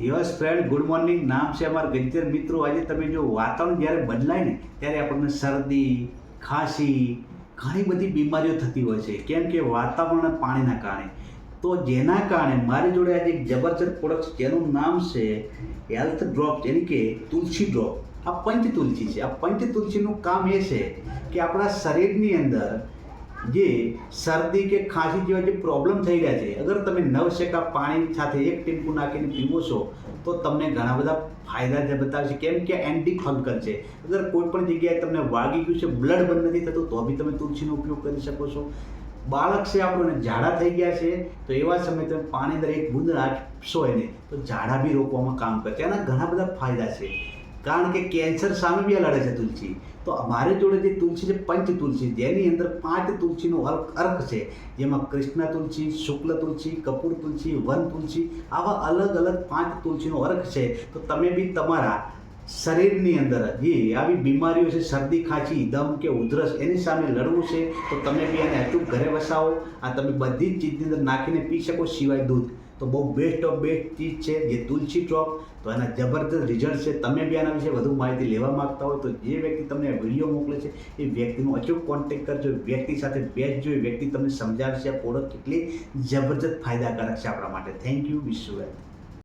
Yes friend good morning નામ છે અમારા ગજ્જર મિત્રો. આજે તમે જો વાતાવરણ જ્યારે બદલાય ને, ત્યારે આપણને શરદી, ખાંસી, ઘણી બધી બીમારીઓ થતી હોય છે. કેમ કે વાતાવરણ પાણીના કારણે. તો જેના કારણે મારી જોડે આજે એક જબરજસ્ત પ્રોડક્ટ જેનું નામ છે હેલ્થ ડ્રોપ જેની કે તુલસી ડ્રોપ આ પંચ તુલસી છે. આ પંચ તુલસીનું કામ એ છે કે આપણા શરીરની અંદર જે શરદી કે ખાંસી જેવા જે પ્રોબ્લેમ થઈ રહ્યા છે, અગર તમે નવશેકા પાણી સાથે એક ટીમ્પુ નાખીને પીવો છો, તો તમને ઘણા બધા ફાયદા જે બતાવે છે કેમ કે એન્ટી ફંગલ છે. અગર કોઈ પણ જગ્યાએ તમને વાગી ગયું છે બ્લડ બંધ નથી થતું, તો બી તમે તુલસીનો ઉપયોગ કરી શકો છો. બાળક છે આપણને ઝાડા થઈ ગયા છે, તો એવા સમયે તમે પાણી અંદર એક બુંદ રાખશો એને, તો ઝાડા બી રોકવામાં કામ કરશે એના ઘણા બધા ફાયદા છે. કારણ કે કેન્સર સામે બી લડે છે તુલસી. તો અમારી જોડે જે તુલસી છે, પંચ તુલસી, જેની અંદર પાંચ તુલસીનો અર્ક છે, જેમાં કૃષ્ણ તુલસી, શુક્લ તુલસી, કપૂર તુલસી, વન તુલસી, આવા અલગ અલગ પાંચ તુલસીનો અર્ક છે. તો તમે બી તમારા શરીરની અંદર જે આવી બીમારીઓ છે, શરદી, ખાંસી, દમ કે ઉધરસ, એની સામે લડવું છે, તો તમે બી એને અચૂક ઘરે વસાવો. આ તમે બધી જ ચીજની અંદર નાખીને પી શકો, સિવાય દૂધ. તો બહુ બેસ્ટ ઓફ બેસ્ટ ચીજ છે, જે તુલસી ડ્રોપ તો એના જબરદસ્ત રિઝલ્ટ છે. તમે બી આના વિશે વધુ માહિતી લેવા માંગતા હોય તો જે વ્યક્તિ તમને વીડિયો મોકલે છે, એ વ્યક્તિનો અચૂક કોન્ટેક્ટ કરજો. વ્યક્તિ સાથે બેસજો એ વ્યક્તિ તમને સમજાવશે આ પ્રોડક્ટ કેટલી જબરદસ્ત ફાયદાકારક છે આપણા માટે. થેન્ક યુ વિશ્વ